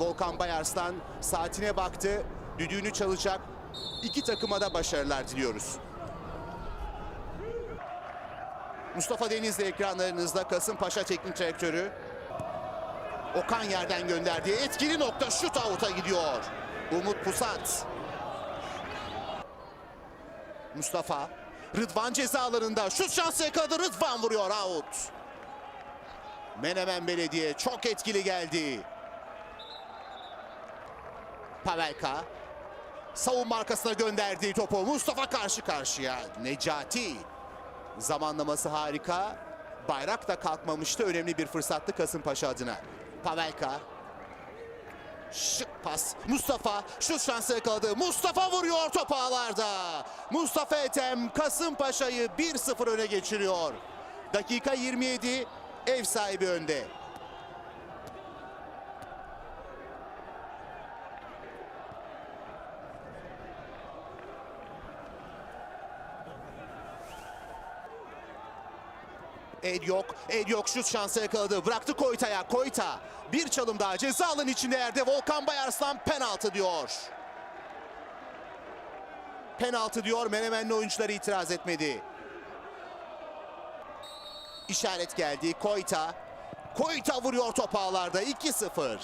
Volkan Bayarslan saatine baktı. Düdüğünü çalacak. İki takıma da başarılar diliyoruz. Mustafa Denizli ekranlarınızda Kasımpaşa Teknik Direktörü. Okan yerden gönderdiği etkili nokta şut avuta gidiyor. Umut Pusat. Mustafa. Rıdvan cezalarında şut şansı yakaladı. Rıdvan vuruyor out. Menemen Belediye çok etkili geldi. Pavelka. Savunma arkasına gönderdiği topu Mustafa karşı karşıya. Necati. Zamanlaması harika. Bayrak da kalkmamıştı. Önemli bir fırsattı Kasımpaşa adına. Pavelka. Şık pas. Mustafa şut şansı yakaladı. Mustafa vuruyor top ağlarda. Mustafa Ethem Kasımpaşa'yı 1-0 öne geçiriyor. Dakika 27 ev sahibi önde. Ed yok. Ed yok şut şansı yakaladı. Bıraktı Koyta'ya. Koyta. Bir çalım daha ceza alanı içinde yerde. Volkan Bayarslan penaltı diyor. Penaltı diyor. Menemenli oyuncuları itiraz etmedi. İşaret geldi. Koyta. Koyta vuruyor top ağlarda. 2-0.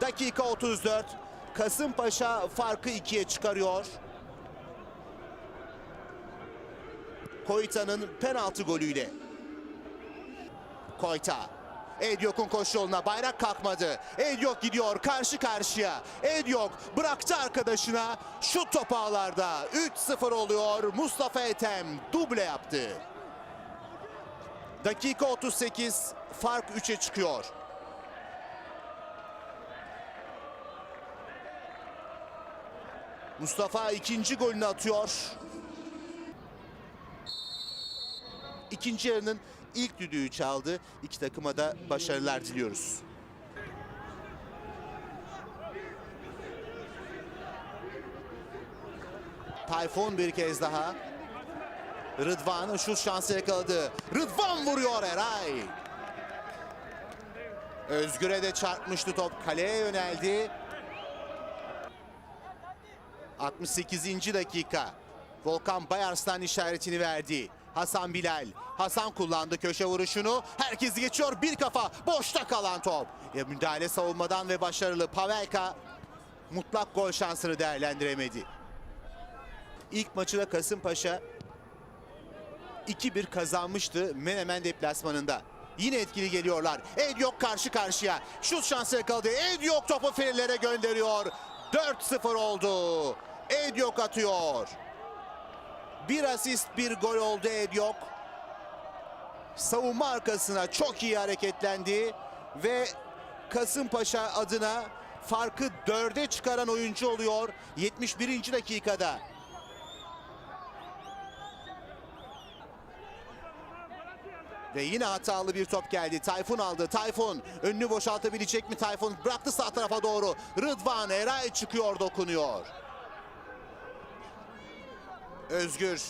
Dakika 34. Kasımpaşa farkı ikiye çıkarıyor. Koyta'nın penaltı golüyle. Koyta. Edyok'un koşu yoluna bayrak kalkmadı. Edyok gidiyor karşı karşıya. Edyok bıraktı arkadaşına. Şut topu ağlarda. 3-0 oluyor. Mustafa Ethem duble yaptı. Dakika 38. Fark 3'e çıkıyor. Mustafa ikinci golünü atıyor. İkinci yarının ilk düdüğü çaldı. İki takıma da başarılar diliyoruz. Tayfun bir kez daha. Rıdvan şut şansı yakaladı. Rıdvan vuruyor Eray. Özgür'e de çarpmıştı top. Kaleye yöneldi. 68. dakika. Volkan Bayarslan işaretini verdi. Hasan Bilal. Hasan kullandı köşe vuruşunu. Herkes geçiyor. Bir kafa. Boşta kalan top. Ya müdahale savunmadan ve başarılı. Pavelka mutlak gol şansını değerlendiremedi. İlk maçı da Kasımpaşa 2-1 kazanmıştı Menemen deplasmanında. Yine etkili geliyorlar. Edyok karşı karşıya. Şut şansı yakaladı. Edyok topu filelere gönderiyor. 4-0 oldu. Edyok atıyor. Bir asist bir gol oldu Edyok. Savunma arkasına çok iyi hareketlendi ve Kasımpaşa adına farkı dörde çıkaran oyuncu oluyor 71. dakikada. Ve yine hatalı bir top geldi. Tayfun aldı. Tayfun önünü boşaltabilecek mi Tayfun? Bıraktı sağ tarafa doğru. Rıdvan Eray çıkıyor dokunuyor. Özgür.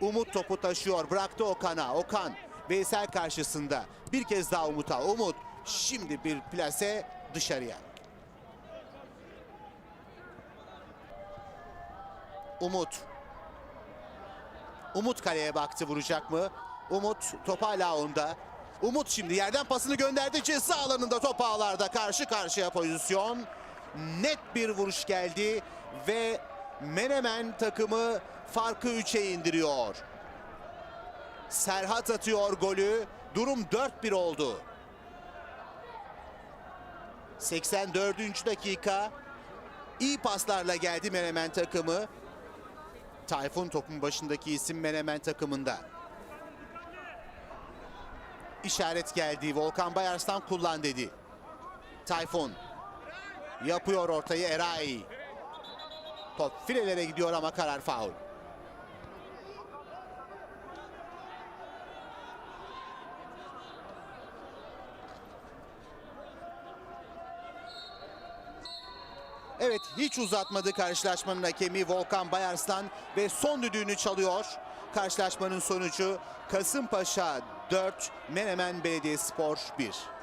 Umut topu taşıyor. Bıraktı Okan'a. Okan Veysel karşısında. Bir kez daha Umut'a. Umut şimdi bir plase dışarıya. Umut. Umut kaleye baktı vuracak mı? Umut top hala onda. Umut şimdi yerden pasını gönderdi. Ceza alanında top ağlarda karşı karşıya pozisyon. Net bir vuruş geldi ve Menemen takımı farkı 3'e indiriyor. Serhat atıyor golü. Durum 4-1 oldu. 84. dakika. İyi paslarla geldi Menemen takımı. Tayfun topun başındaki isim Menemen takımında. İşaret geldi. Volkan Bayarslan kullan dedi. Tayfun. Yapıyor ortayı Eray. Top filelere gidiyor ama karar faul. Evet hiç uzatmadı karşılaşmanın hakemi Volkan Bayarslan ve son düdüğünü çalıyor. Karşılaşmanın sonucu Kasımpaşa 4, Menemen Belediyespor 1.